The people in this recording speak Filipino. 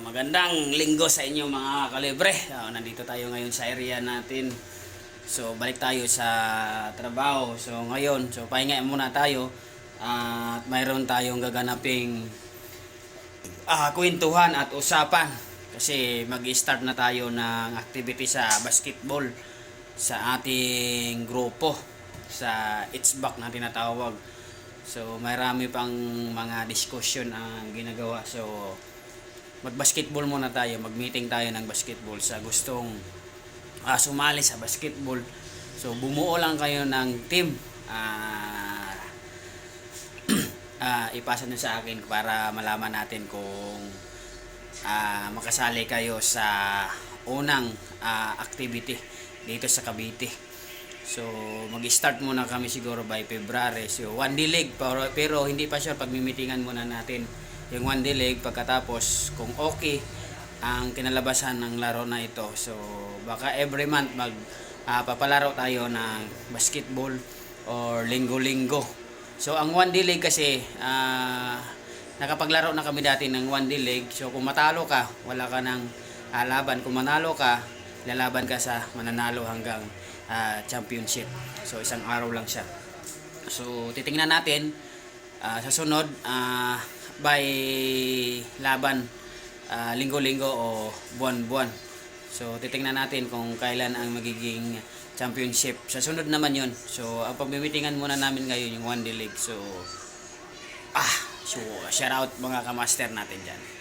magandang linggo sa inyo mga kalibre. Ah, nandito tayo ngayon sa area natin. So balik tayo sa trabaho. So ngayon, so pahinga muna tayo at mayroon tayong gaganaping ah, kwentuhan at usapan kasi mag-start na tayo ng activity sa basketball sa ating grupo sa It's Back na tinatawag. So marami pang mga discussion ang ginagawa. So mag-basketball muna tayo, mag-meeting tayo ng basketball sa gustong ah, sumali sa basketball. So bumuo lang kayo ng team. Ah, ah, ipasa nyo sa akin para malaman natin kung ah, makasali kayo sa unang ah, activity dito sa Cavite. So, mag-start muna kami siguro by February. So, one day leg, pero, pero hindi pa sure, pagmimitingan muna natin yung one day leg. Pagkatapos, kung okay ang kinalabasan ng laro na ito. So, baka every month mag ah, papalaro tayo ng basketball or linggo-linggo. So, ang one day leg kasi, ah, nakapaglaro na kami dati ng one day leg. So, kung matalo ka, wala ka ng ah, laban. Kung manalo ka, lalaban ka sa mananalo hanggang ah, championship. So, isang araw lang siya. So, titingnan natin ah, sa sunod ah, by laban ah, linggo-linggo o buwan-buwan. So, titingnan natin kung kailan ang magiging championship. Sa sunod naman yun. So, ang pagmimitingan muna namin ngayon yung one day league. So, ah, so, shout out mga kamaster natin dyan.